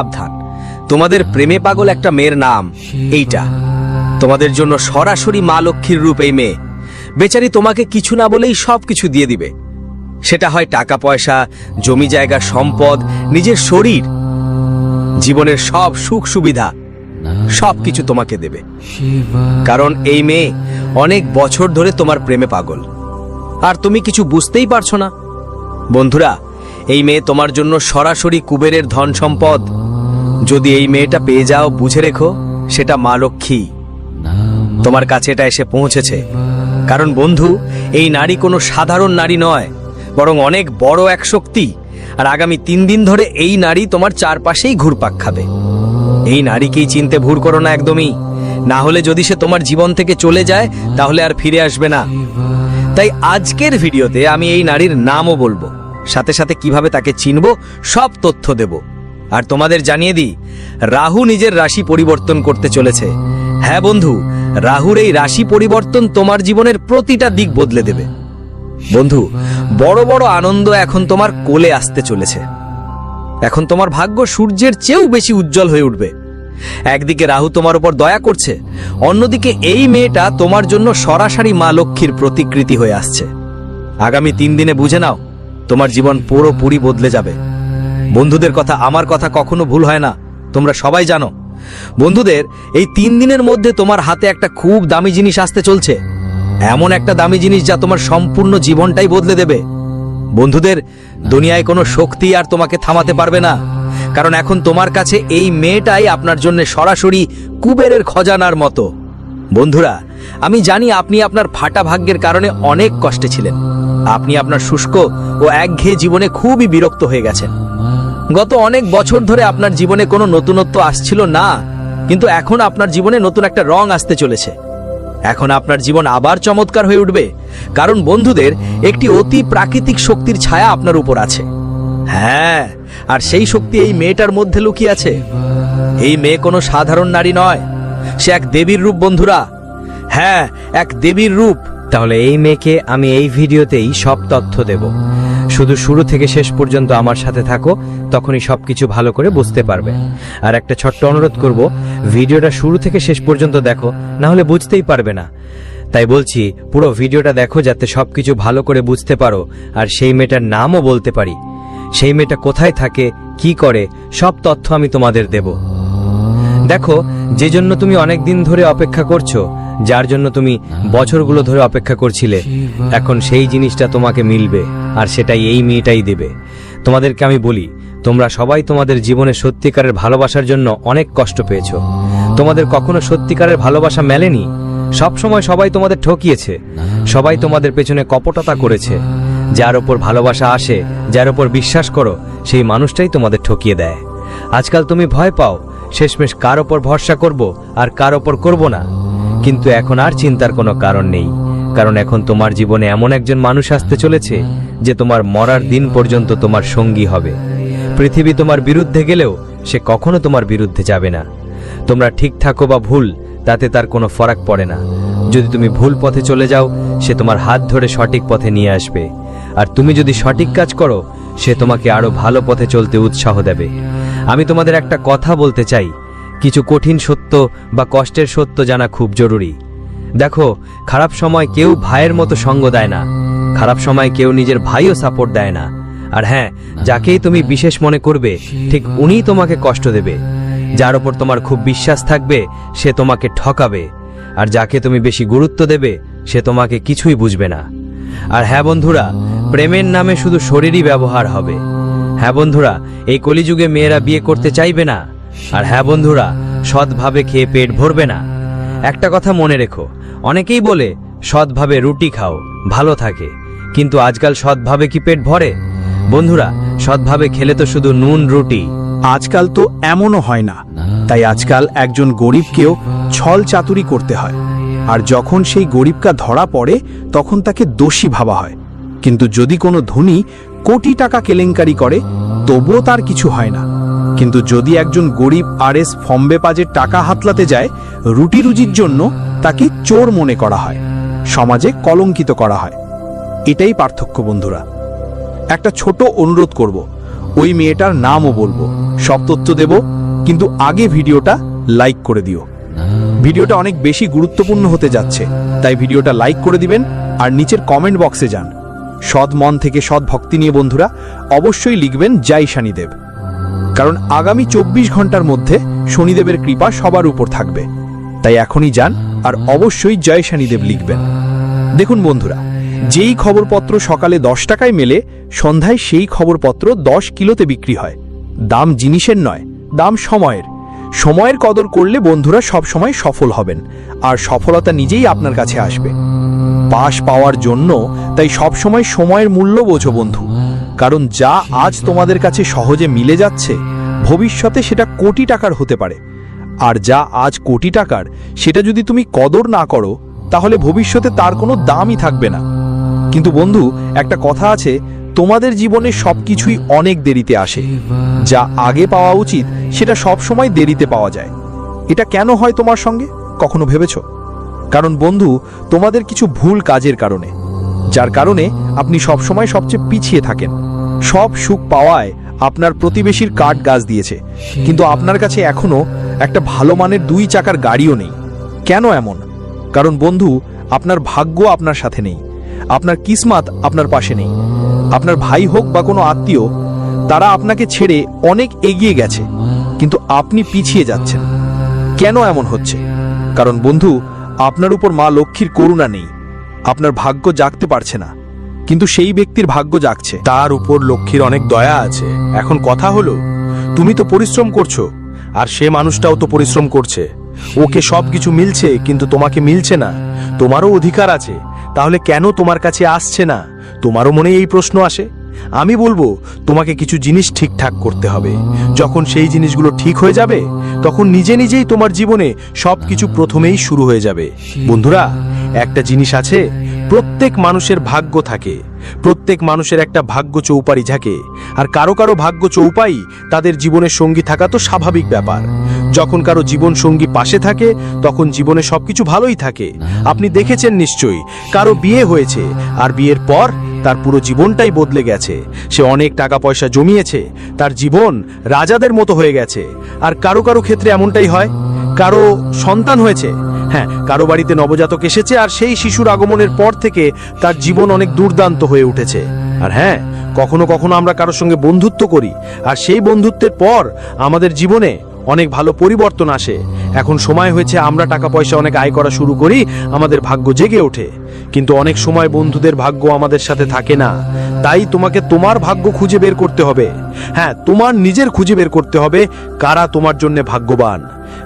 সাবধান। তোমাদের প্রেমে পাগল একটা মেয়ের নাম এইটা। তোমাদের জন্য সরাসরি মা লক্ষ্মীর রূপ এই মেয়ে। বেচারি তোমাকে কিছু না বলেই সব কিছু দিয়ে দিবে। সেটা হয় টাকা পয়সা, জমি জায়গা, সম্পদ, নিজের শরীর, জীবনের সব সুখ সুবিধা সব কিছু তোমাকে দেবে। কারণ এই মেয়ে অনেক বছর ধরে তোমার প্রেমে পাগল। আর তুমি কিছু বুঝতেই পারছ না। বন্ধুরা, এই মেয়ে তোমার জন্য সরাসরি কুবেরের ধন সম্পদ যদি এই মেয়েটা পেয়ে যাও, বুঝে রেখো, সেটা মা লক্ষ্মী। তোমার কাছে এটা এসে পৌঁছেছে। কারণ বন্ধু, এই নারী কোনো সাধারণ নারী নয়, বরং অনেক বড় এক শক্তি। আর আগামী তিন দিন ধরে এই নারী তোমার চারপাশেই ঘুরপাক খাবে। এই নারীকেই চিনতে ভুল করো না একদমই। না হলে যদি সে তোমার জীবন থেকে চলে যায়, তাহলে আর ফিরে আসবে না। তাই আজকের ভিডিওতে আমি এই নারীর নামও বলব। সাথে সাথে কীভাবে তাকে চিনব, সব তথ্য দেব। আর তোমাদের জানিয়ে দিই, রাহু নিজের রাশি পরিবর্তন করতে চলেছে। হ্যাঁ বন্ধু, রাহুর এই রাশি পরিবর্তন তোমার জীবনের প্রতিটা দিক বদলে দেবে। বন্ধু, বড় বড় আনন্দ এখন তোমার কোলে আসতে চলেছে। এখন তোমার ভাগ্য সূর্যের চেয়েও বেশি উজ্জ্বল হয়ে উঠবে। একদিকে রাহু তোমার উপর দয়া করছে, অন্যদিকে এই মেয়েটা তোমার জন্য সরাসরি মা লক্ষ্মীর প্রতিকৃতি হয়ে আসছে। আগামী তিন দিনে বুঝে নাও, তোমার জীবন পুরোপুরি বদলে যাবে। বন্ধুদের কথা, আমার কথা কখনো ভুল হয় না। তোমরা সবাই জানো। বন্ধুদের, এই তিন দিনের মধ্যে তোমার হাতে একটা খুব দামি জিনিস আসতে চলছে। এমন একটা দামি জিনিস যা তোমার সম্পূর্ণ জীবনটাই বদলে দেবে। বন্ধুদের, দুনিয়ায় কোনো শক্তি আর তোমাকে থামাতে পারবে না। কারণ এখন তোমার কাছে এই মেয়েটাই আপনার জন্য সরাসরি কুবেরের খজানার মতো। বন্ধুরা, আমি জানি আপনি আপনার ফাটা ভাগ্যের কারণে অনেক কষ্টে ছিলেন। আপনি আপনার শুষ্ক ও একঘেয়ে জীবনে খুবই বিরক্ত হয়ে গেছেন। গত অনেক বছর ধরে আপনার জীবনে কোনো নতুনত্ব আসছিল না, কিন্তু এখন আপনার জীবনে নতুন একটা রং আসতে চলেছে। এখন আপনার জীবন আবার চমৎকার হয়ে উঠবে, কারণ বন্ধুদের একটি অতি প্রাকৃতিক শক্তির ছায়া আপনার উপর আছে। হ্যাঁ আর সেই শক্তি এই মেয়েটার মধ্যে লুকিয়ে আছে। এই মেয়ে কোনো সাধারণ নারী নয়, সে এক দেবীর রূপ, বন্ধুরা। হ্যাঁ এক দেবীর রূপ। তাহলে এই মেয়েকে আমি এই ভিডিওতেই সব তথ্য দেব। শুধু শুরু থেকে শেষ পর্যন্ত আমার সাথে থাকো, তখনই সবকিছু ভালো করে বুঝতে পারবে। আর একটা ছোট্ট অনুরোধ করব, ভিডিওটা শুরু থেকে শেষ পর্যন্ত দেখো, না হলে বুঝতেই পারবে না। তাই বলছি, পুরো ভিডিওটা দেখো যাতে সবকিছু ভালো করে বুঝতে পারো, আর সেই মেয়েটার নামও বলতে পারি। সেই মেয়েটা কোথায় থাকে, কি করে, সব তথ্য আমি তোমাদের দেব। দেখো যে জন্য তুমি অনেক দিন ধরে অপেক্ষা করছ যার জন্য তুমি বছরগুলো ধরে অপেক্ষা করছিলে, এখন সেই জিনিসটা তোমাকে মিলবে, আর সেটাই এই মেয়েটাই দেবে। তোমাদেরকে আমি বলি, তোমরা সবাই তোমাদের জীবনে সত্যিকারের ভালোবাসার জন্য অনেক কষ্ট পেয়েছ। তোমাদের কখনো সত্যিকারের ভালোবাসা মেলেনি? সব সময় সবাই তোমাদের ঠকিয়েছে, সবাই তোমাদের পেছনে কপটতা করেছে। যার ওপর ভালোবাসা আসে, যার ওপর বিশ্বাস করো, সেই মানুষটাই তোমাদের ঠকিয়ে দেয়। আজকাল তুমি ভয় পাও, শেষমেশ কার ওপর ভরসা করব, আর কার ওপর করব না। কিন্তু এখন আর চিন্তার কোনো কারণ নেই। কারণ এখন তোমার জীবনে এমন একজন মানুষ আসতে চলেছে যে তোমার মরার দিন পর্যন্ত তোমার সঙ্গী হবে। পৃথিবী তোমার বিরুদ্ধে গেলেও সে কখনো তোমার বিরুদ্ধে যাবে না। তোমরা ঠিক থাকো বা ভুল, তাতে তার কোনো ফরাক পড়ে না। যদি তুমি ভুল পথে চলে যাও, সে তোমার হাত ধরে সঠিক পথে নিয়ে আসবে। আর তুমি যদি সঠিক কাজ করো, সে তোমাকে আরও ভালো পথে চলতে উৎসাহ দেবে। আমি তোমাদের একটা কথা বলতে চাই। কিছু কঠিন সত্য বা কষ্টের সত্য জানা খুব জরুরি। দেখো, খারাপ সময় কেউ ভাইয়ের মতো সঙ্গ দেয় না। খারাপ সময় কেউ নিজের ভাইও সাপোর্ট দেয় না। আর হ্যাঁ যাকেই তুমি বিশেষ মনে করবে, ঠিক উনিই তোমাকে কষ্ট দেবে। যার ওপর তোমার খুব বিশ্বাস থাকবে, সে তোমাকে ঠকাবে। আর যাকে তুমি বেশি গুরুত্ব দেবে, সে তোমাকে কিছুই বুঝবে না। আর হ্যাঁ বন্ধুরা, প্রেমের নামে শুধু শরীরই ব্যবহার হবে। হ্যাঁ বন্ধুরা, এই কলিযুগে মেয়েরা বিয়ে করতে চাইবে না। আর হ্যাঁ বন্ধুরা, সৎভাবে খেয়ে পেট ভরবে না। একটা কথা মনে রেখো, অনেকেই বলে, সৎভাবে রুটি খাও, ভালো থাকে। কিন্তু আজকাল সৎভাবে কি পেট ভরে? বন্ধুরা, সৎভাবে খেলে তো শুধু নুন, রুটি। আজকাল তো এমনও হয় না। তাই আজকাল একজন গরিবকেও ছল চাতুরি করতে হয়। আর যখন সেই গরিবকা ধরা পড়ে, তখন তাকে দোষী ভাবা হয়। কিন্তু যদি কোনো ধনী কোটি টাকা কেলেঙ্কারি করে, তবুও তার কিছু হয় না। কিন্তু যদি একজন গরিব আর এস ফম্বে পাজের টাকা হাতলাতে যায় রুটি রুজির জন্য তাকে চোর মনে করা হয়, সমাজে কলঙ্কিত করা হয়। এটাই পার্থক্য, বন্ধুরা। একটা ছোট অনুরোধ করব, ওই মেয়েটার নামও বলব, সব তথ্য দেব, কিন্তু আগে ভিডিওটা লাইক করে দিও। ভিডিওটা অনেক বেশি গুরুত্বপূর্ণ হতে যাচ্ছে, তাই ভিডিওটা লাইক করে দিবেন আর নিচের কমেন্ট বক্সে যান। সৎ মন থেকে সৎ ভক্তি নিয়ে, বন্ধুরা, অবশ্যই লিখবেন জয় শনিদেব। কারণ আগামী চব্বিশ ঘণ্টার মধ্যে শনিদেবের কৃপা সবার উপর থাকবে। তাই এখনই যান আর অবশ্যই জয় শনিদেব লিখবেন। দেখুন বন্ধুরা, যেই খবরপত্র সকালে দশ টাকায় মেলে, সন্ধ্যায় সেই খবরপত্র দশ কিলোতে বিক্রি হয়। দাম জিনিসের নয়, দাম সময়ের। সময়ের কদর করলে বন্ধুরা সব সময় সফল হবেন, আর সফলতা নিজেই আপনার কাছে আসবে। পাশ পাওয়ার জন্য, তাই সব সময় সময়ের মূল্য বোঝো বন্ধু। কারণ যা আজ তোমাদের কাছে সহজে মিলে যাচ্ছে, ভবিষ্যতে সেটা কোটি টাকার হতে পারে। আর যা আজ কোটি টাকার, সেটা যদি তুমি কদর না করো, তাহলে ভবিষ্যতে তার কোনো দামই থাকবে না। কিন্তু বন্ধু, একটা কথা আছে, তোমাদের জীবনে সবকিছুই অনেক দেরিতে আসে। যা আগে পাওয়া উচিত, সেটা সব সময় দেরিতে পাওয়া যায়। এটা কেন হয় তোমার সঙ্গে? কখনো ভেবেছ? কারণ বন্ধু, তোমাদের কিছু ভুল কাজের কারণে, যার কারণে আপনি সবসময় সবচেয়ে পিছিয়ে থাকেন। সব সুখ পাওয়ায় আপনার প্রতিবেশীর কাঠ গাছ দিয়েছে। কিন্তু আপনার কাছে এখনও একটা ভালো মানের দুই চাকার গাড়িও নেই। কেন এমন? কারণ বন্ধু আপনার ভাগ্য আপনার সাথে নেই। আপনার কিসমাত আপনার পাশে নেই। আপনার ভাই হোক বা কোনো আত্মীয় তারা আপনাকে ছেড়ে অনেক এগিয়ে গেছে কিন্তু আপনি পিছিয়ে যাচ্ছেন। কেন এমন হচ্ছে? কারণ বন্ধু আপনার উপর মা লক্ষ্মীর করুণা নেই। আপনার ভাগ্য জাগতে পারছে না। কিন্তু সেই ব্যক্তির ভাগ্য জাগছে। তার উপর লক্ষ্মীর অনেক দয়া আছে। এখন কথা হলো, তুমি তো পরিশ্রম করছ, আর সে মানুষটাও তো পরিশ্রম করছে। ওকে সব কিছু মিলছে, কিন্তু তোমাকে মিলছে না। তোমারও অধিকার আছে। তাহলে কেন তোমার কাছে আসছে না? তোমারও মনে এই প্রশ্ন আসে? আমি বলব, তোমাকে কিছু জিনিস ঠিকঠাক করতে হবে। যখন সেই জিনিসগুলো ঠিক হয়ে যাবে, তখন নিজে নিজেই তোমার জীবনে সব কিছু প্রথমেই শুরু হয়ে যাবে। বন্ধুরা, একটা জিনিস আছে প্রত্যেক মানুষের ভাগ্য থাকে। প্রত্যেক মানুষের একটা ভাগ্য চৌপারি থাকে আর কারও কারও ভাগ্য চৌপাই তাদের জীবনের সঙ্গী থাকা তো স্বাভাবিক ব্যাপার। যখন কারও জীবন সঙ্গী পাশে থাকে, তখন জীবনে সবকিছু ভালোই থাকে। আপনি দেখেছেন নিশ্চয়ই, কারও বিয়ে হয়েছে, আর বিয়ের পর তার পুরো জীবনটাই বদলে গেছে। সে অনেক টাকা পয়সা জমিয়েছে, তার জীবন রাজাদের মতো হয়ে গেছে। আর কারও কারও ক্ষেত্রে এমনটাই হয় কারও সন্তান হয়েছে। হ্যাঁ কারও বাড়িতে নবজাতক এসেছে আর সেই শিশুর আগমনের পর থেকে তার জীবন অনেক দুর্দান্ত হয়ে উঠেছে। আর হ্যাঁ কখনো কখনো আমরা কারোর সঙ্গে বন্ধুত্ব করি আর সেই বন্ধুত্বের পর আমাদের জীবনে অনেক ভালো পরিবর্তন আসে। এখন সময় হয়েছে আমরা টাকা পয়সা অনেক আয় করা শুরু করি, আমাদের ভাগ্য জেগে ওঠে। কিন্তু অনেক সময় বন্ধুদের ভাগ্য আমাদের সাথে থাকে না। তাই তোমাকে তোমার ভাগ্য খুঁজে বের করতে হবে। হ্যাঁ তোমার নিজের খুঁজে বের করতে হবে কারা তোমার জন্য ভাগ্যবান।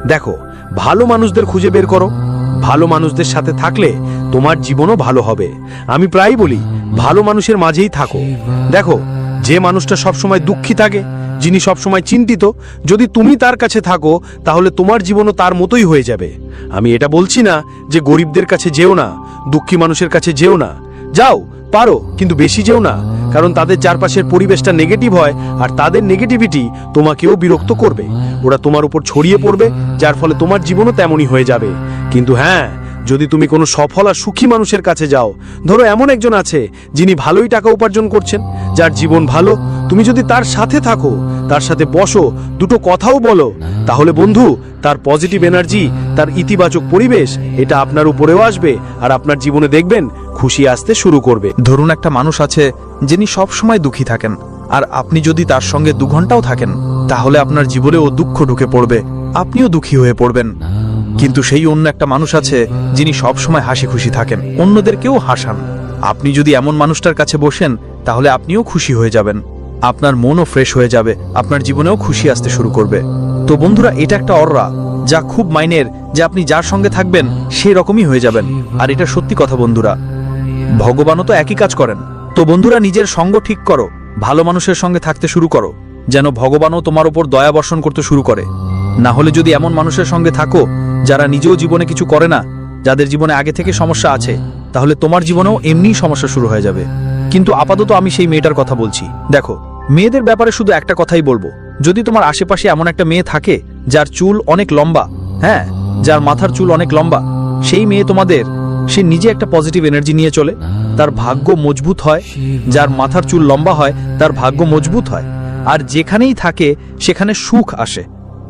দেখো ভালো মানুষদের খুঁজে বের করো। ভালো মানুষদের সাথে থাকলে তোমার জীবনও ভালো হবে। আমি প্রায় বলি, ভালো মানুষের মাঝেই থাকো। দেখো, যে মানুষটা সবসময় দুঃখী থাকে, যিনি সবসময় চিন্তিত, যদি তুমি তার কাছে থাকো, তাহলে তোমার জীবনও তার মতোই হয়ে যাবে। আমি এটা বলছি না যে গরিবদের কাছে যেও না, দুঃখী মানুষের কাছে যেও না। যাও পারো, কিন্তু বেশি যেও না, কারণ তাদের চারপাশের পরিবেশটা নেগেটিভ হয়, আর তাদের নেগেটিভিটি তোমাকেও বিরক্ত করবে। ওরা তোমার উপর ছড়িয়ে পড়বে, যার ফলে তোমার জীবনও তেমনই হয়ে যাবে। কিন্তু হ্যাঁ যদি তুমি কোনো সফল আর সুখী মানুষের কাছে যাও, ধরো এমন একজন আছে যিনি ভালোই টাকা উপার্জন করছেন, যার জীবন ভালো, তুমি যদি তার সাথে থাকো, তার সাথে বসো, দুটো কথাও বলো, তাহলে বন্ধু, তার পজিটিভ এনার্জি তার ইতিবাচক পরিবেশ, এটা আপনার উপরেও আসবে, আর আপনার জীবনে দেখবেন খুশি আসতে শুরু করবে। ধরুন একটা মানুষ আছে যিনি সব সময় দুঃখী থাকেন, আর আপনি যদি তার সঙ্গে দু ঘন্টাও থাকেন, তাহলে আপনার জীবনেও দুঃখ ঢুকে পড়বে, আপনিও দুঃখী হয়ে পড়বেন। কিন্তু সেই অন্য একটা মানুষ আছে যিনি সব সময় হাসি খুশি থাকেন, অন্যদেরকেও হাসান। আপনি যদি এমন মানুষটার কাছে বসেন, তাহলে আপনিও খুশি হয়ে যাবেন। আপনার মনও ফ্রেশ হয়ে যাবে, আপনার জীবনেও খুশি আসতে শুরু করবে। তো বন্ধুরা, এটা একটা অররা, যা খুব মাইনের, যে আপনি যার সঙ্গে থাকবেন সেই রকমই হয়ে যাবেন। আর এটা সত্যি কথা বন্ধুরা ভগবানও তো একই কাজ করেন। তো বন্ধুরা, নিজের সঙ্গ ঠিক করো, ভালো মানুষের সঙ্গে থাকতে শুরু করো, যেন ভগবানও তোমার উপর দয়া বর্ষণ করতে শুরু করে। না হলে যদি এমন মানুষের সঙ্গে থাকো, যারা নিজেও জীবনে কিছু করে না, যাদের জীবনে আগে থেকে সমস্যা আছে, তাহলে তোমার জীবনেও এমনিই সমস্যা শুরু হয়ে যাবে। কিন্তু আপাতত আমি সেই মেয়েটার কথা বলছি। দেখো, মেয়েদের ব্যাপারে শুধু একটা কথাই বলব। যদি তোমার আশেপাশে এমন একটা মেয়ে থাকে, যার চুল অনেক লম্বা হ্যাঁ যার মাথার চুল অনেক লম্বা, সেই মেয়ে তোমাদের সে নিজে একটা পজিটিভ এনার্জি নিয়ে চলে। তার ভাগ্য মজবুত হয়, যার মাথার চুল লম্বা হয়, তার ভাগ্য মজবুত হয়। আর যেখানেই থাকে, সেখানে সুখ আসে।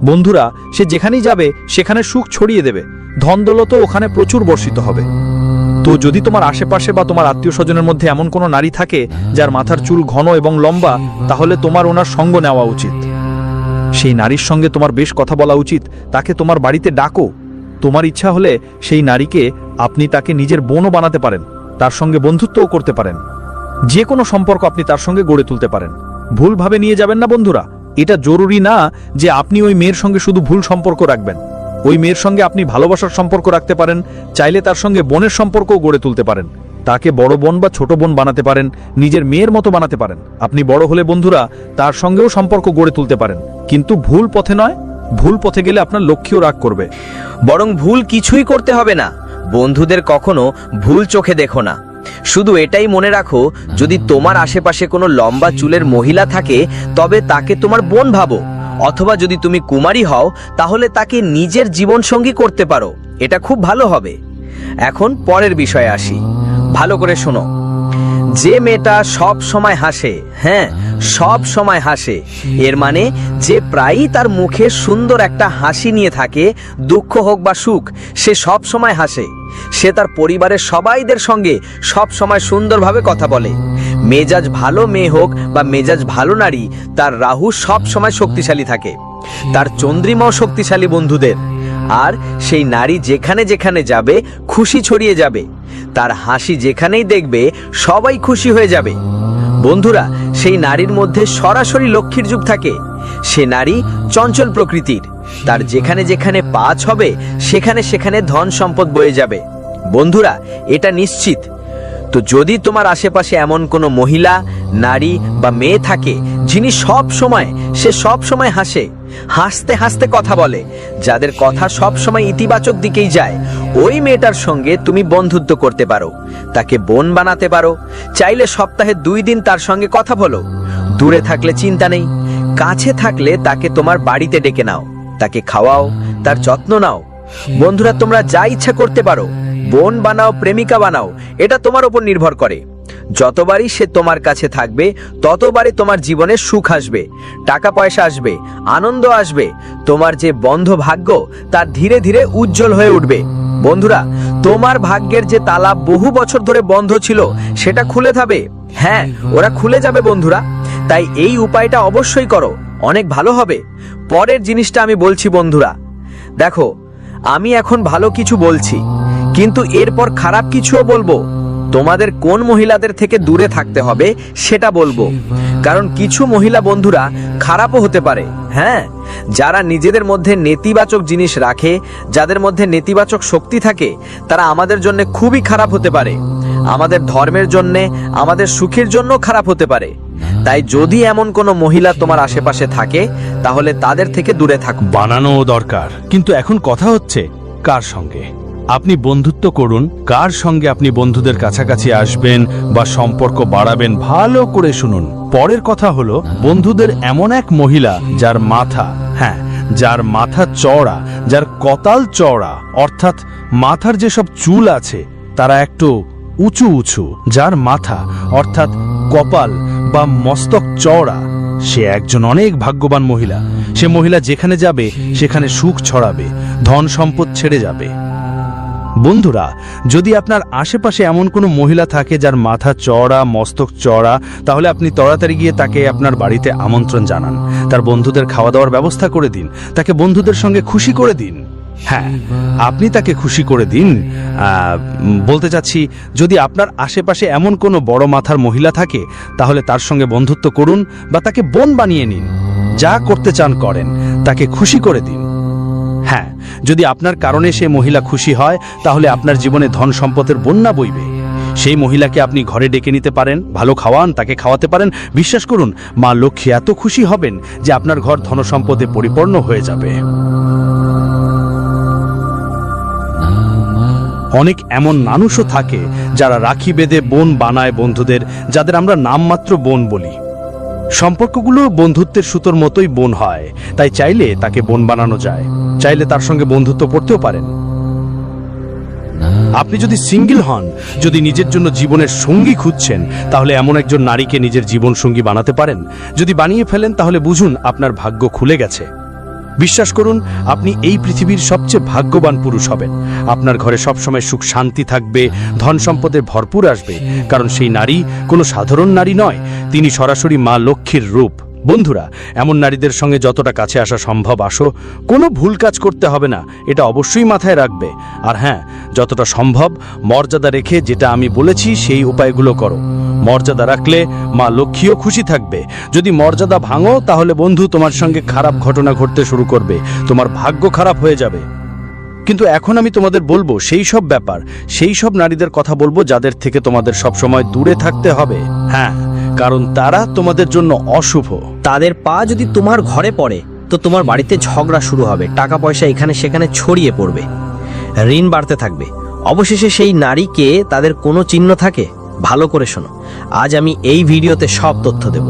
বন্ধুরা, সে যেখানেই যাবে, সেখানে সুখ ছড়িয়ে দেবে। ধনদৌলতও ওখানে প্রচুর বর্ষিত হবে। তো যদি তোমার আশেপাশে বা তোমার আত্মীয় স্বজনের মধ্যে এমন কোনো নারী থাকে, যার মাথার চুল ঘন এবং লম্বা, তাহলে তোমার ওনার সঙ্গ নেওয়া উচিত। সেই নারীর সঙ্গে তোমার বেশ কথা বলা উচিত। তাকে তোমার বাড়িতে ডাকো। তোমার ইচ্ছা হলে সেই নারীকে আপনি তাকে নিজের বোনও বানাতে পারেন, তার সঙ্গে বন্ধুত্বও করতে পারেন। যে কোনো সম্পর্ক আপনি তার সঙ্গে গড়ে তুলতে পারেন। ভুলভাবে নিয়ে যাবেন না বন্ধুরা। এটা জরুরি না যে আপনি ওই মেয়ের সঙ্গে শুধু ভুল সম্পর্ক রাখবেন। ওই মেয়ের সঙ্গে আপনি ভালোবাসার সম্পর্ক রাখতে পারেন, চাইলে তার সঙ্গে বোনের সম্পর্কও গড়ে তুলতে পারেন। তাকে বড় বোন বা ছোট বোন বানাতে পারেন, নিজের মেয়ের মতো বানাতে পারেন। আপনি বড় হলে বন্ধুরা তার সঙ্গেও সম্পর্ক গড়ে তুলতে পারেন। কিন্তু ভুল পথে নয়। ভুল পথে গেলে আপনার লক্ষ্যও রাগ করবে। বরং ভুল কিছুই করতে হবে না। বন্ধুদের কখনো ভুল চোখে দেখো না। শুধু এটাই মনে রাখো, যদি তোমার আশেপাশে কোনো লম্বা চুলের মহিলা থাকে, তবে তাকে তোমার বোন ভাবো। অথবা যদি তুমি কুমারী হও, তাহলে তাকে নিজের জীবনসঙ্গী করতে পারো। এটা খুব ভালো হবে। এখন পরের বিষয়ে আসি। ভালো করে শোনো। যে মেয়েটা সব সময় হাসে হ্যাঁ সব সময় হাসে। এর মানে যে প্রায়ই তার মুখে সুন্দর একটা হাসি নিয়ে থাকে, দুঃখ হোক বা সুখ, সে সব সময় হাসে। সে তার পরিবারের সবাইদের সঙ্গে সব সময় সুন্দরভাবে কথা বলে। মেজাজ ভালো মেয়ে হোক বা মেজাজ ভালো নারী, তার রাহু সব সময় শক্তিশালী থাকে। তার চন্দ্রিমাও শক্তিশালী বন্ধুদের। আর সেই নারী যেখানে যেখানে যাবে, খুশি ছড়িয়ে যাবে। তার হাসি যেখানেই দেখবে, সবাই খুশি হয়ে যাবে। বন্ধুরা, সেই নারীর মধ্যে সরাসরি লক্ষ্মীর যুগ থাকে। সে নারী চঞ্চল প্রকৃতির। তার যেখানে যেখানে পাঁচ হবে, সেখানে সেখানে ধন সম্পদ বয়ে যাবে। বন্ধুরা, এটা নিশ্চিত। তো যদি তোমার আশেপাশে এমন কোনো মহিলা, নারী বা মেয়ে থাকে, যিনি সব সময় সে সব সময় হাসে হাসতে হাসতে কথা বলে, যাদের কথা সব সময় ইতিবাচক দিকেই যায়। ওই মেয়েটার সঙ্গে তুমি বন্ধুত্ব করতে পারো, তাকে বোন বানাতে পারো, চাইলে সপ্তাহে দুই দিন তার সঙ্গে কথা বলো। দূরে থাকলে চিন্তা নেই, কাছে থাকলে তাকে তোমার বাড়িতে ডেকে নাও, তাকে খাওয়াও, তার যত্ন নাও। বন্ধুরা, তোমরা যা ইচ্ছা করতে পারো, বোন বানাও, প্রেমিকা বানাও, এটা তোমার উপর নির্ভর করে। যতবারই সে তোমার কাছে থাকবে, ততবারই তোমার জীবনে সুখ আসবে, টাকা পয়সা আসবে, আনন্দ আসবে, তোমার যে বন্ধ ভাগ্য তার ধীরে ধীরে উজ্জ্বল হয়ে উঠবে। বন্ধুরা, তোমার ভাগ্যের যে তালা বহু বছর ধরে বন্ধ ছিল, সেটা খুলে যাবে। হ্যাঁ ওরা খুলে যাবে বন্ধুরা। তাই এই উপায়টা অবশ্যই করো, অনেক ভালো হবে। পরের জিনিসটা আমি বলছি বন্ধুরা। দেখো, আমি এখন ভালো কিছু বলছি, কিন্তু এরপর খারাপ কিছুও বলব। তোমাদের কোন মহিলাদের থেকে দূরে থাকতে হবে সেটা বলব। কারণ কিছু মহিলা বন্ধুরা খারাপও হতে পারে হ্যাঁ? যারা নিজেদের মধ্যে নেতিবাচক জিনিস রাখে, যাদের মধ্যে নেতিবাচক শক্তি থাকে, তারা আমাদের জন্য খুবই খারাপ হতে পারে। আমাদের ধর্মের জন্যে, আমাদের সুখের জন্য খারাপ হতে পারে। তাই যদি এমন কোনো মহিলা তোমার আশেপাশে থাকে, তাহলে তাদের থেকে দূরে থাকো। বানানো দরকার। কিন্তু এখন কথা হচ্ছে কার সঙ্গে? আপনি বন্ধুত্ব করুন, কার সঙ্গে আপনি বন্ধুদের কাছাকাছি আসবেন বা সম্পর্ক বাড়াবেন ভালো করে শুনুন। পরের কথা হলো, বন্ধুদের এমন এক মহিলা যার মাথা হ্যাঁ যার মাথা চওড়া, যার কতাল চওড়া, অর্থাৎ মাথার যেসব চুল আছে, তারা একটু উঁচু উঁচু, যার মাথা, অর্থাৎ কপাল বা মস্তক চওড়া, সে একজন অনেক ভাগ্যবান মহিলা। সে মহিলা যেখানে যাবে, সেখানে সুখ ছড়াবে, ধন সম্পদ ছেড়ে যাবে। বন্ধুরা, যদি আপনার আশেপাশে এমন কোনো মহিলা থাকে যার মাথা চড়া মস্তক চড়া তাহলে আপনি তাড়াতাড়ি গিয়ে তাকে আপনার বাড়িতে আমন্ত্রণ জানান। তার বন্ধুদের খাওয়া দাওয়ার ব্যবস্থা করে দিন। তাকে বন্ধুদের সঙ্গে খুশি করে দিন। হ্যাঁ আপনি তাকে খুশি করে দিন। বলতে চাচ্ছি, যদি আপনার আশেপাশে এমন কোনো বড় মাথার মহিলা থাকে, তাহলে তার সঙ্গে বন্ধুত্ব করুন বা তাকে বোন বানিয়ে নিন। যা করতে চান করেন, তাকে খুশি করে দিন। হ্যাঁ যদি আপনার কারণে সে মহিলা খুশি হয়, তাহলে আপনার জীবনে ধন সম্পদের বন্যা বইবে। সেই মহিলাকে আপনি ঘরে ডেকে নিতে পারেন, ভালো খাওয়ান, তাকে খাওয়াতে পারেন। বিশ্বাস করুন, মা লক্ষ্মী এত খুশি হবেন যে আপনার ঘর ধন সম্পদে পরিপূর্ণ হয়ে যাবে। অনেক এমন মানুষও থাকে যারা রাখি বেঁধে বোন বানায় বন্ধুদের, যাদের আমরা নামমাত্র বোন বলি। সম্পর্কগুলো বন্ধুত্বের সুতোর মতোই বোন হয়, তাই চাইলে তাকে বোন বানানো যায়। চাইলে তার সঙ্গে বন্ধুত্ব করতেও পারেন। আপনি যদি সিঙ্গেল হন, যদি নিজের জন্য জীবনের সঙ্গী খুঁজছেন, তাহলে এমন একজন নারীকে নিজের জীবন সঙ্গী বানাতে পারেন। যদি বানিয়ে ফেলেন, তাহলে বুঝুন আপনার ভাগ্য খুলে গেছে। বিশ্বাস করুন, আপনি এই পৃথিবীর সবচেয়ে ভাগ্যবান পুরুষ হবেন। আপনার ঘরে সবসময় সুখ শান্তি থাকবে, ধন সম্পদে ভরপুর আসবে। কারণ সেই নারী কোনো সাধারণ নারী নয়, তিনি সরাসরি মা লক্ষ্মীর রূপ। বন্ধুরা, এমন নারীদের সঙ্গে যতটা কাছে আসা সম্ভব আসো। কোনো ভুল কাজ করতে হবে না, এটা অবশ্যই মাথায় রাখবে। আর হ্যাঁ যতটা সম্ভব মর্যাদা রেখে যেটা আমি বলেছি সেই উপায়গুলো করো। মর্যাদা রাখলে মা লক্ষ্মীও খুশি থাকবে। যদি মর্যাদা ভাঙো, তাহলে বন্ধু তোমার সঙ্গে খারাপ ঘটনা ঘটতে শুরু করবে। তোমার ভাগ্য খারাপ হয়ে যাবে। কিন্তু এখন আমি তোমাদের বলব, সেই সব ব্যাপার, সেই সব নারীদের কথা বলব যাদের থেকে তোমাদের সবসময় দূরে থাকতে হবে। হ্যাঁ। কারণ তারা তোমাদের জন্য অশুভ। তাদের পা যদি তোমার ঘরে পড়ে, তো তোমার বাড়িতে ঝগড়া শুরু হবে। টাকা পয়সা এখানে সেখানে ছড়িয়ে পড়বে। ঋণ বাড়তে থাকবে। অবশেষে সেই নারীকে তাদের কোনো চিহ্ন থাকে? ভালো করে শোনো। আজ আমি এই ভিডিওতে সব তথ্য দেব।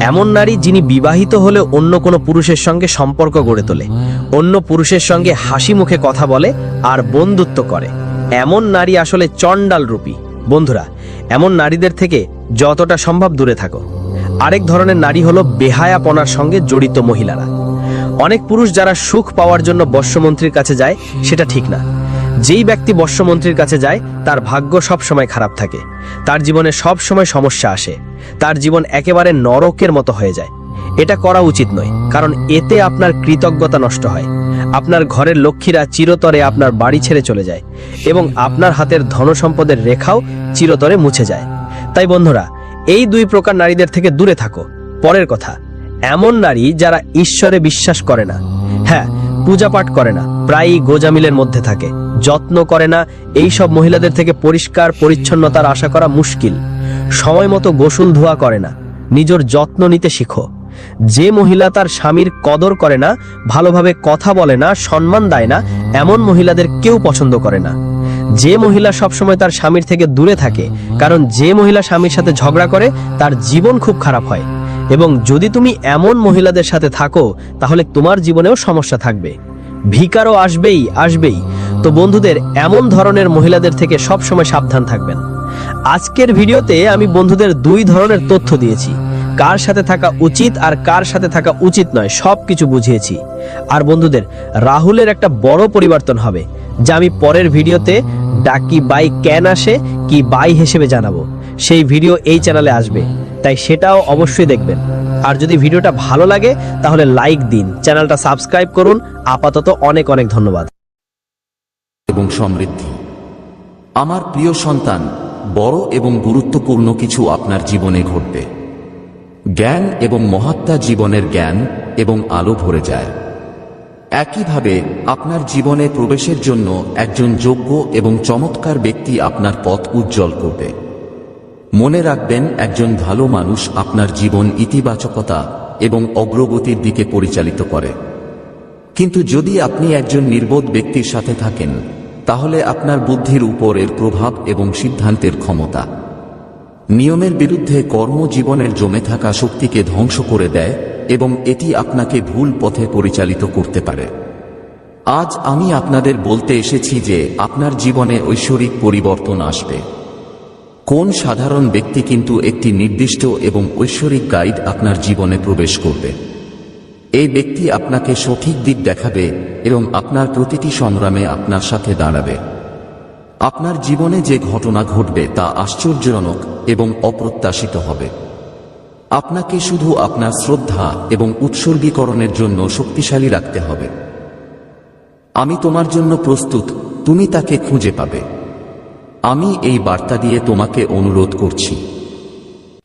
এমন নারী যিনি বিবাহিত হলে অন্য কোনো পুরুষের সঙ্গে সম্পর্ক গড়ে তোলে। অন্য পুরুষের সঙ্গে হাসি মুখে কথা বলে আর বন্ধুত্ব করে। এমন নারী আসলে চণ্ডাল রূপী। বন্ধুরা এমন নারীদের থেকে যতটা সম্ভব দূরে থাকো। আরেক ধরনের নারী হলো বেহায়াপনার সঙ্গে জড়িত মহিলারা। অনেক পুরুষ যারা সুখ পাওয়ার জন্য বর্ষমন্ত্রীর কাছে যায়, সেটা ঠিক না। যেই ব্যক্তি বর্ষমন্ত্রীর কাছে যায়, তার ভাগ্য সব সময় খারাপ থাকে। তার জীবনে সব সময় সমস্যা আসে। তার জীবন একেবারে নরকের মতো হয়ে যায়। এটা করা উচিত নয়, কারণ এতে আপনার কৃতজ্ঞতা নষ্ট হয়। আপনার ঘরের লক্ষ্মীরা চিরতরে আপনার বাড়ি ছেড়ে চলে যায় এবং আপনার হাতের ধনসম্পদের রেখাও চিরতরে মুছে যায়। তাই বন্ধুরা, এই দুই প্রকার নারীদের থেকে দূরে থাকো। পরের কথা, এমন নারী যারা ঈশ্বরে বিশ্বাস করে না। হ্যাঁ পূজা পাঠ করে না, প্রায়ই গোজামিলের মধ্যে থাকে। যত্ন করে না এই সব মহিলাদের থেকে পরিষ্কার পরিচ্ছন্নতার আশা করা মুশকিল। সময় মতো গোসল ধোয়া করে না, নিজের যত্ন নিতে শিখো। যে মহিলা তার স্বামীর কদর করে না, ভালোভাবে কথা বলে না, সম্মান দেয় না, এমন মহিলাদের কেউ পছন্দ করে না। যে মহিলা সবসময় তার স্বামীর থেকে দূরে থাকে, কারণ যে মহিলা স্বামীর সাথে ঝগড়া করে, তার জীবন খুব খারাপ হয়। এবং যদি তুমি এমন মহিলাদের সাথে থাকো, তাহলে তোমার জীবনেও সমস্যা থাকবে। ভিকারও আসবেই আসবেই। তো বন্ধুদের, এমন ধরনের মহিলাদের থেকে সব সময় সাবধান থাকবেন। আজকের ভিডিওতে আমি বন্ধুদের দুই ধরনের তথ্য দিয়েছি। কার সাথে থাকা উচিত আর কার সাথে থাকা উচিত নয় সব কিছু বুঝিয়েছি। আর বন্ধুদের, রাহুলের একটা বড় পরিবর্তন হবে, যা আমি পরের ভিডিওতে ডাকি বাই ক্যান আসে কি বাই হিসেবে জানাব। সেই ভিডিও এই চ্যানেলে আসবে, তাই সেটাও অবশ্যই দেখবেন। আর যদি ভিডিওটা ভালো লাগে, তাহলে লাইক দিন, চ্যানেলটা সাবস্ক্রাইব করুন। আপাতত অনেক অনেক ধন্যবাদ। এবং সমৃদ্ধি। আমার প্রিয় সন্তান, বড় এবং গুরুত্বপূর্ণ কিছু আপনার জীবনে ঘটবে। জ্ঞান এবং মহাত্মা জীবনের জ্ঞান এবং আলো ভরে যায়। একইভাবে আপনার জীবনে প্রবেশের জন্য একজন যোগ্য এবং চমৎকার ব্যক্তি আপনার পথ উজ্জ্বল করবে। মনে রাখবেন, একজন ভালো মানুষ আপনার জীবন ইতিবাচকতা এবং অগ্রগতির দিকে পরিচালিত করে। কিন্তু যদি আপনি একজন নির্বোধ ব্যক্তির সাথে থাকেন, তাহলে আপনার বুদ্ধির উপর এর প্রভাব এবং সিদ্ধান্তের ক্ষমতা। নিয়মের বিরুদ্ধে কর্মজীবনের জমে থাকা শক্তিকে ধ্বংস করে দেয় এবং এটি আপনাকে ভুল পথে পরিচালিত করতে পারে। আজ আমি আপনাদের বলতে এসেছি যে আপনার জীবনে ঐশ্বরিক পরিবর্তন আসবে। কোন সাধারণ ব্যক্তি কিন্তু একটি নির্দিষ্ট এবং ঐশ্বরিক গাইড আপনার জীবনে প্রবেশ করবে। এই ব্যক্তি আপনাকে সঠিক দিক দেখাবে এবং আপনার প্রতিটি সংগ্রামে আপনার সাথে দাঁড়াবে। আপনার জীবনে যে ঘটনা ঘটবে তা আশ্চর্যজনক এবং অপ্রত্যাশিত হবে। আপনাকে শুধু আপনার শ্রদ্ধা এবং উৎসর্গীকরণের জন্য শক্তিশালী রাখতে হবে। আমি তোমার জন্য প্রস্তুত, তুমি তাকে খুঁজে পাবে। আমি এই বার্তা দিয়ে তোমাকে অনুরোধ করছি।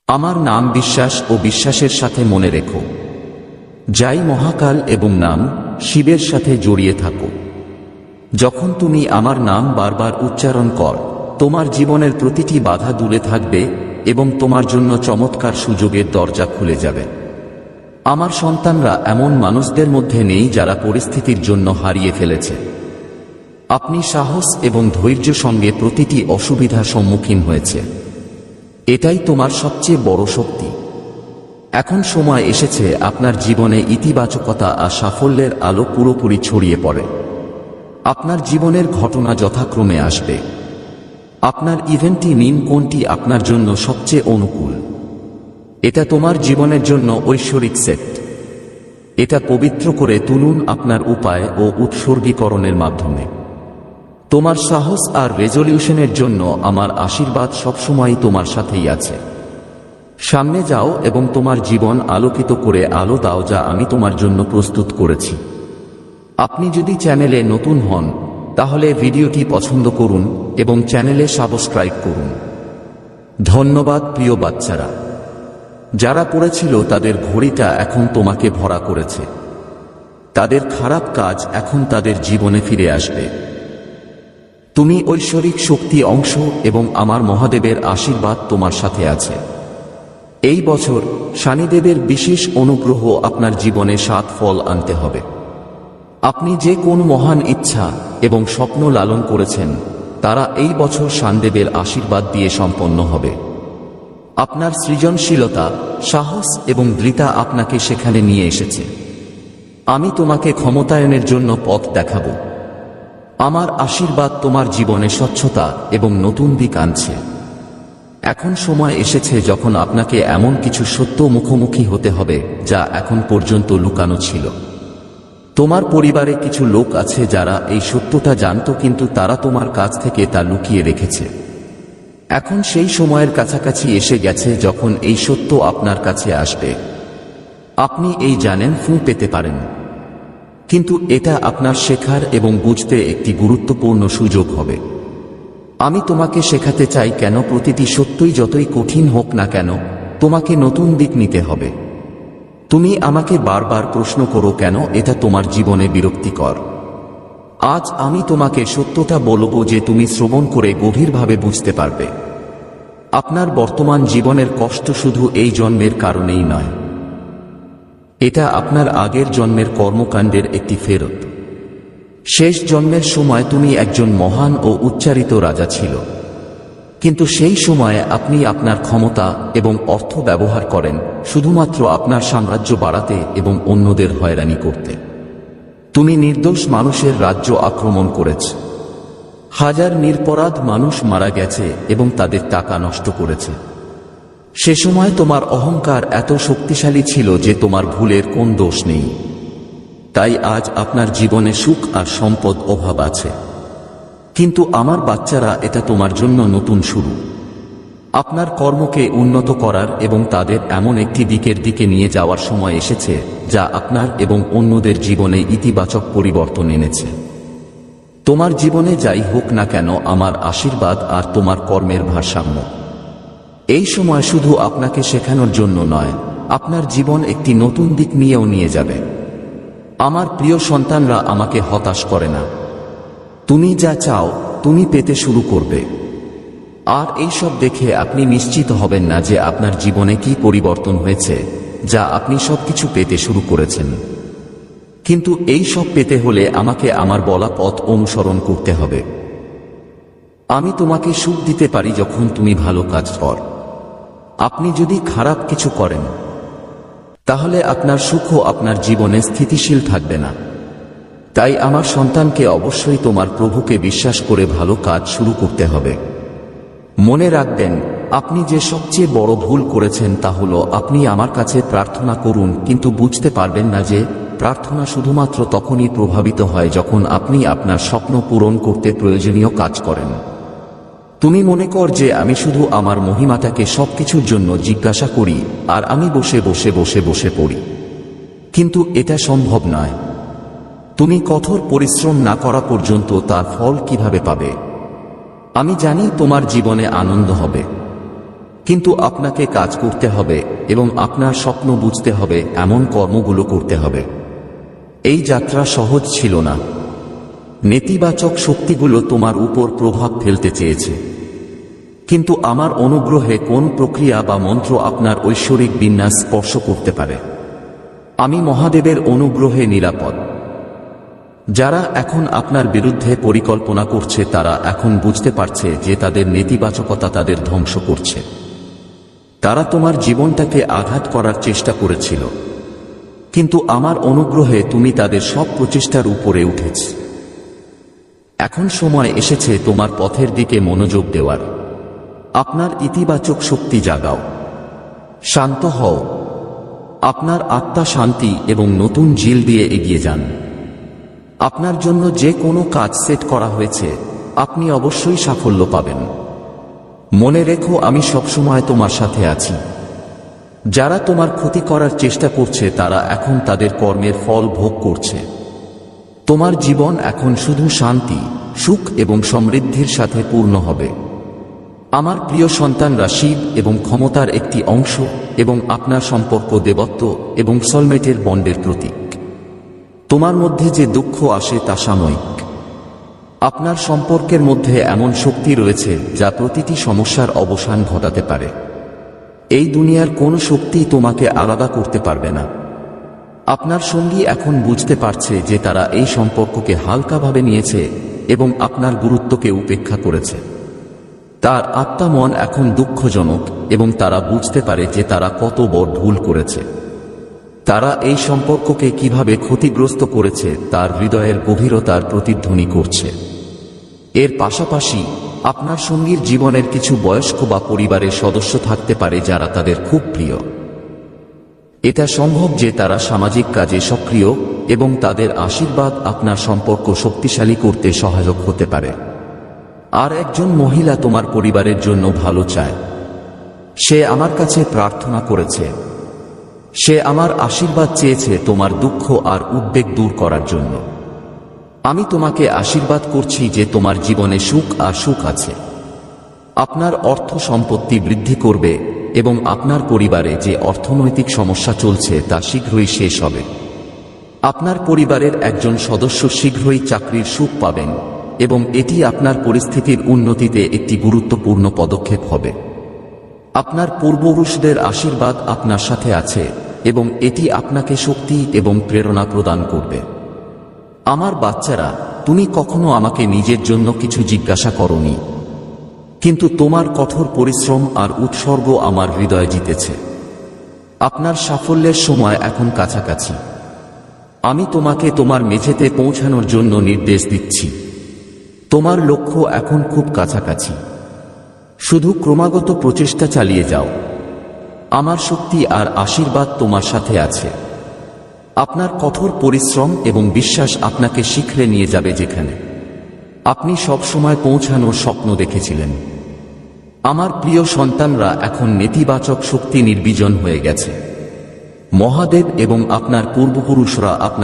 আমার নাম বিশ্বাস ও বিশ্বাসের সাথে মনে রেখো। যাই মহাকাল এবং নাম, শিবের সাথে জড়িয়ে থাকো। যখন তুমি আমার নাম বারবার উচ্চারণ কর, তোমার জীবনের প্রতিটি বাধা দূরে থাকবে এবং তোমার জন্য চমৎকার সুযোগের দরজা খুলে যাবে। আমার সন্তানরা এমন মানুষদের মধ্যে নেই যারা পরিস্থিতির জন্য হারিয়ে ফেলেছে। আপনি সাহস এবং ধৈর্য সঙ্গে প্রতিটি অসুবিধার সম্মুখীন হয়েছে। এটাই তোমার সবচেয়ে বড় শক্তি। এখন সময় এসেছে আপনার জীবনে ইতিবাচকতা আর সাফল্যের আলো পুরোপুরি ছড়িয়ে পড়ে। আপনার জীবনের ঘটনা যথাক্রমে আসবে। আপনার ইভেন্টটি নিন কোনটি আপনার জন্য সবচেয়ে অনুকূল। এটা তোমার জীবনের জন্য ঐশ্বরিক সেট। এটা পবিত্র করে তুলুন আপনার উপায় ও উৎসর্গীকরণের মাধ্যমে। তোমার সাহস আর রেজলিউশনের জন্য আমার আশীর্বাদ সবসময় তোমার সাথেই আছে। সামনে যাও এবং তোমার জীবন আলোকিত করে আলো দাও যা আমি তোমার জন্য প্রস্তুত করেছি। আপনি যদি চ্যানেলে নতুন হন, তাহলে ভিডিওটি পছন্দ করুন এবং চ্যানেলে সাবস্ক্রাইব করুন। ধন্যবাদ প্রিয় বাচ্চারা। যারা পড়েছিল তাদের ঘড়িটা এখন তোমাকে ভরা করেছে। তাদের খারাপ কাজ এখন তাদের জীবনে ফিরে আসবে। তুমি ঐশ্বরিক শক্তি অংশ এবং আমার মহাদেবের আশীর্বাদ তোমার সাথে আছে। এই বছর শনিদেবের বিশেষ অনুগ্রহ আপনার জীবনে সাত ফল আনতে হবে। আপনি যে কোন মহান ইচ্ছা এবং স্বপ্ন লালন করেছেন, তারা এই বছর শানদেবের আশীর্বাদ দিয়ে সম্পন্ন হবে। আপনার সৃজনশীলতা, সাহস এবং দৃঢ়তা আপনাকে সেখানে নিয়ে এসেছে। আমি তোমাকে ক্ষমতায়নের জন্য পথ দেখাব। আমার আশীর্বাদ তোমার জীবনে স্বচ্ছতা এবং নতুন দিক আনছে। এখন সময় এসেছে যখন আপনাকে এমন কিছু সত্য মুখোমুখি হতে হবে, যা এখন পর্যন্ত লুকানো ছিল। তোমার পরিবারে কিছু লোক আছে যারা এই সত্যটা জানত, কিন্তু তারা তোমার কাছ থেকে তা লুকিয়ে রেখেছে। এখন সেই সময়ের কাছাকাছি এসে গেছে যখন এই সত্য আপনার কাছে আসবে। আপনি এই জানেন, ফু পেতে পারেন। কিন্তু এটা আপনার শেখার এবং বুঝতে একটি গুরুত্বপূর্ণ সুযোগ হবে। আমি তোমাকে শেখাতে চাই কেন, প্রতিটি সত্যই যতই কঠিন হোক না কেন, তোমাকে নতুন দিক নিতে হবে। তুমি আমাকে বারবার প্রশ্ন করো কেন? এটা তোমার জীবনে বিরক্তিকর। আজ আমি তোমাকে সত্যটা বলব যে তুমি শ্রবণ করে গভীরভাবে বুঝতে পারবে। আপনার বর্তমান জীবনের কষ্ট শুধু এই জন্মের কারণেই নয়। এটা আপনার আগের জন্মের কর্মকাণ্ডের একটি ফেরত। শেষ জন্মের সময় তুমি একজন মহান ও উচ্চারিত রাজা ছিল। কিন্তু সেই সময়ে আপনি আপনার ক্ষমতা এবং অর্থ ব্যবহার করেন, শুধুমাত্র আপনার সাম্রাজ্য বাড়াতে এবং অন্যদের হয়রানি করতে। তুমি নির্দোষ মানুষের রাজ্য আক্রমণ করেছ। হাজার নিরপরাধ মানুষ মারা গেছে এবং তাদের টাকা নষ্ট করেছে। সে সময় তোমার অহংকার এত শক্তিশালী ছিল যে তোমার ভুলের কোন দোষ নেই। তাই আজ আপনার জীবনে সুখ আর সম্পদ অভাব আছে। কিন্তু আমার বাচ্চারা এটা তোমার জন্য নতুন শুরু। আপনার কর্মকে উন্নত করার এবং তাদের এমন একটি দিকের দিকে নিয়ে যাওয়ার সময় এসেছে, যা আপনার এবং অন্যদের জীবনে ইতিবাচক পরিবর্তন এনেছে। তোমার জীবনে যাই হোক না কেন আমার আশীর্বাদ আর তোমার কর্মের ভারসাম্য। এই সময় শুধু আপনাকে শেখানোর জন্য নয়, আপনার জীবন একটি নতুন দিক নিয়েও নিয়ে যাবে। আমার প্রিয় সন্তানরা আমাকে হতাশ করে না। তুমি যা চাও, তুমি পেতে শুরু করবে। আর এইসব দেখে আপনি নিশ্চিত হবেন না যে আপনার জীবনে কি পরিবর্তন হয়েছে, যা আপনি সবকিছু পেতে শুরু করেছেন। কিন্তু এই সব পেতে হলে আমাকে আমার বলা পথ অনুসরণ করতে হবে। আমি তোমাকে সুখ দিতে পারি যখন তুমি ভালো কাজ কর। আপনি যদি খারাপ কিছু করেন, তাহলে আপনার সুখও আপনার জীবনে স্থিতিশীল থাকবে না। তাই আমার সন্তানকে অবশ্যই তোমার প্রভুকে বিশ্বাস করে ভালো কাজ শুরু করতে হবে। মনে রাখবেন, আপনি যে সবচেয়ে বড় ভুল করেছেন তা হল আপনি আমার কাছে প্রার্থনা করুন, কিন্তু বুঝতে পারবেন না যে প্রার্থনা শুধুমাত্র তখনই প্রভাবিত হয় যখন আপনি আপনার স্বপ্ন পূরণ করতে প্রয়োজনীয় কাজ করেন। তুমি মনে কর যে আমি শুধু আমার মহিমাটাকে সবকিছুর জন্য জিজ্ঞাসা করি, আর আমি বসে বসে বসে বসে পড়ি। কিন্তু এটা সম্ভব নয়। তুমি কঠোর পরিশ্রম না করা পর্যন্ত তার ফল কীভাবে পাবে? আমি জানি তোমার জীবনে আনন্দ হবে। কিন্তু আপনাকে কাজ করতে হবে এবং আপনার স্বপ্ন বুঝতে হবে এমন কর্মগুলো করতে হবে। এই যাত্রা সহজ ছিল না। নেতিবাচক শক্তিগুলো তোমার উপর প্রভাব ফেলতে চেয়েছে। কিন্তু আমার অনুগ্রহে কোন প্রক্রিয়া বা মন্ত্র আপনার ঐশ্বরিক বিন্যাস স্পর্শ করতে পারে? আমি মহাদেবের অনুগ্রহে নিরাপদ। যারা এখন আপনার বিরুদ্ধে পরিকল্পনা করছে, তারা এখন বুঝতে পারছে যে তাদের নেতিবাচকতা তাদের ধ্বংস করছে। তারা তোমার জীবনটাকে আঘাত করার চেষ্টা করেছিল। কিন্তু আমার অনুগ্রহে তুমি তাদের সব প্রচেষ্টার উপরে উঠেছ। এখন সময় এসেছে তোমার পথের দিকে মনোযোগ দেওয়ার। আপনার ইতিবাচক শক্তি জাগাও। শান্ত হও। আপনার আত্মা শান্তি এবং নতুন জিল দিয়ে এগিয়ে যান। আপনার জন্য যে কোনো কাজ সেট করা হয়েছে, আপনি অবশ্যই সাফল্য পাবেন। মনে রেখো, আমি সবসময় তোমার সাথে আছি। যারা তোমার ক্ষতি করার চেষ্টা করছে, তারা এখন তাদের কর্মের ফল ভোগ করছে। তোমার জীবন এখন শুধু শান্তি, সুখ এবং সমৃদ্ধির সাথে পূর্ণ হবে। আমার প্রিয় সন্তানরা শিব এবং ক্ষমতার একটি অংশ এবং আপনার সম্পর্ক দেবত্ব এবং সলমেটের বন্ডের প্রতীক। তোমার মধ্যে যে দুঃখ আসে তা সাময়িক। আপনার সম্পর্কের মধ্যে এমন শক্তি রয়েছে যা প্রতিটি সমস্যার অবসান ঘটাতে পারে। এই দুনিয়ার কোন শক্তি তোমাকে আলাদা করতে পারবে না। আপনার সঙ্গী এখন বুঝতে পারছে যে তারা এই সম্পর্ককে হালকাভাবে নিয়েছে এবং আপনার গুরুত্বকে উপেক্ষা করেছে। তার আত্মা মন এখন দুঃখজনক এবং তারা বুঝতে পারে যে তারা কত বড় ভুল করেছে। তারা এই সম্পর্ককে কীভাবে ক্ষতিগ্রস্ত করেছে, তার হৃদয়ের গভীরতার প্রতিধ্বনি করছে। এর পাশাপাশি, আপনার সঙ্গীর জীবনের কিছু বয়স্ক বা পরিবারের সদস্য থাকতে পারে যারা তাদের খুব প্রিয়। এটা সম্ভব যে তারা সামাজিক কাজে সক্রিয় এবং তাদের আশীর্বাদ আপনার সম্পর্ক শক্তিশালী করতে সহায়ক হতে পারে। আর একজন মহিলা তোমার পরিবারের জন্য ভালো চায়। সে আমার কাছে প্রার্থনা করেছে। সে আমার আশীর্বাদ চেয়েছে তোমার দুঃখ আর উদ্বেগ দূর করার জন্য। আমি তোমাকে আশীর্বাদ করছি যে তোমার জীবনে সুখ আর সুখ আছে। আপনার অর্থ সম্পত্তি বৃদ্ধি করবে এবং আপনার পরিবারে যে অর্থনৈতিক সমস্যা চলছে তা শীঘ্রই শেষ হবে। আপনার পরিবারের একজন সদস্য শীঘ্রই চাকরির সুখ পাবেন এবং এটি আপনার পরিস্থিতির উন্নতিতে একটি গুরুত্বপূর্ণ পদক্ষেপ হবে। আপনার পূর্বপুরুষদের আশীর্বাদ আপনার সাথে আছে, এবং এটি আপনাকে শক্তি এবং প্রেরণা প্রদান করবে। আমার বাচ্চারা, তুমি কখনো আমাকে নিজের জন্য কিছু জিজ্ঞাসা করনি। কিন্তু তোমার কঠোর পরিশ্রম আর উৎসর্গ আমার হৃদয় জিতেছে। আপনার সাফল্যের সময় এখন কাছাকাছি। আমি তোমাকে তোমার মেঝেতে পৌঁছানোর জন্য নির্দেশ দিচ্ছি। তোমার লক্ষ্য এখন খুব কাছাকাছি। শুধু ক্রমাগত প্রচেষ্টা চালিয়ে যাও। আমার শক্তি আর আশীর্বাদ তোমার সাথে আছে। আপনার কঠোর পরিশ্রম এবং বিশ্বাস আপনাকে শিখরে নিয়ে যাবে যেখানে। আপনি সব সময় পৌঁছানোর স্বপ্ন দেখেছিলেন। আমার প্রিয় সন্তানরা এখন নেতিবাচক শক্তি নির্বীজন হয়ে গেছে। মহাদেব এবং আপনার পূর্বপুরুষরা আপনার